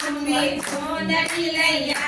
சும்பி சோழ நிலையா